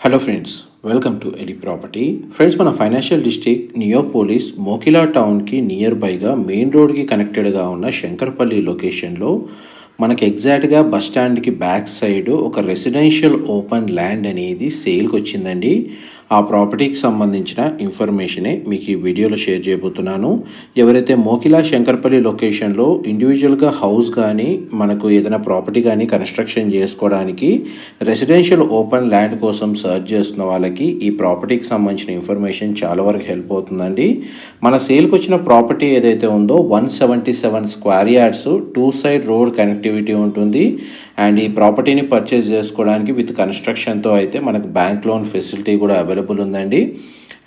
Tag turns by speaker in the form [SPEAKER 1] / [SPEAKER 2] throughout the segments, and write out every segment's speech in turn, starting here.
[SPEAKER 1] Hello friends welcome to ఎలి property friends మన financial district Neopolis Mokila టౌన్కి నియర్ బైగా మెయిన్ రోడ్కి కనెక్టెడ్గా ఉన్న శంకర్పల్లి లొకేషన్లో మనకి ఎగ్జాక్ట్గా బస్ స్టాండ్కి బ్యాక్ సైడ్ ఒక రెసిడెన్షియల్ ఓపెన్ ల్యాండ్ అనేది సేల్కి వచ్చిందండి. ఆ ప్రాపర్టీకి సంబంధించిన ఇన్ఫర్మేషనే మీకు ఈ వీడియోలో షేర్ చేయబోతున్నాను. ఎవరైతే మోకిలా శంకర్పల్లి లొకేషన్లో ఇండివిజువల్గా హౌస్ కానీ మనకు ఏదైనా ప్రాపర్టీ కానీ కన్స్ట్రక్షన్ చేసుకోవడానికి రెసిడెన్షియల్ ఓపెన్ ల్యాండ్ కోసం సర్చ్ చేస్తున్న వాళ్ళకి ఈ ప్రాపర్టీకి సంబంధించిన ఇన్ఫర్మేషన్ చాలా వరకు హెల్ప్ అవుతుందండి. మన సేల్కి వచ్చిన ప్రాపర్టీ ఏదైతే ఉందో one seventy seven square yards two side road connectivity ఉంటుంది. అండ్ ఈ ప్రాపర్టీని పర్చేస్ చేసుకోవడానికి విత్ కన్స్ట్రక్షన్తో అయితే మనకు బ్యాంక్ లోన్ ఫెసిలిటీ కూడా అవైలబుల్ ఉందండి.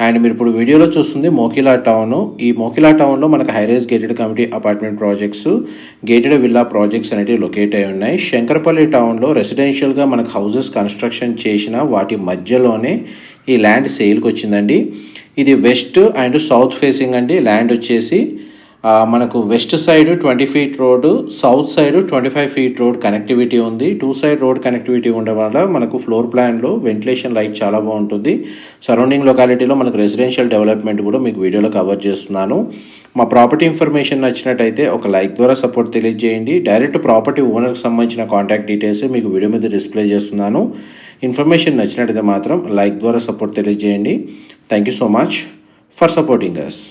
[SPEAKER 1] అండ్ మీరు ఇప్పుడు వీడియోలో చూస్తుంది మోకిలా టౌన్. ఈ మోకిలా టౌన్లో మనకు high rise gated community apartment projects gated villa projects అనేవి లొకేట్ అయి ఉన్నాయి. శంకరపల్లి టౌన్లో రెసిడెన్షియల్గా మనకు హౌసెస్ కన్స్ట్రక్షన్ చేసిన వాటి మధ్యలోనే ఈ ల్యాండ్ సేల్కి వచ్చిందండి. ఇది వెస్ట్ అండ్ సౌత్ ఫేసింగ్ అండి. ల్యాండ్ వచ్చేసి మనకు west side twenty feet road south side twenty five feet road connectivity ఉంది. టూ సైడ్ రోడ్ కనెక్టివిటీ ఉండడం వల్ల మనకు ఫ్లోర్ ప్లాన్లో వెంటిలేషన్ లైట్ చాలా బాగుంటుంది. సరౌండింగ్ లొకాలిటీలో మనకు రెసిడెన్షియల్ డెవలప్మెంట్ కూడా మీకు వీడియోలో కవర్ చేస్తున్నాను. మా ప్రాపర్టీ ఇన్ఫర్మేషన్ నచ్చినట్టయితే ఒక లైక్ ద్వారా సపోర్ట్ తెలియజేయండి. డైరెక్ట్ ప్రాపర్టీ ఓనర్కి సంబంధించిన కాంటాక్ట్ డీటెయిల్స్ మీకు వీడియో మీద డిస్ప్లే చేస్తున్నాను. ఇన్ఫర్మేషన్ నచ్చినట్టయితే మాత్రం లైక్ ద్వారా సపోర్ట్ తెలియజేయండి. Thank you so much for supporting us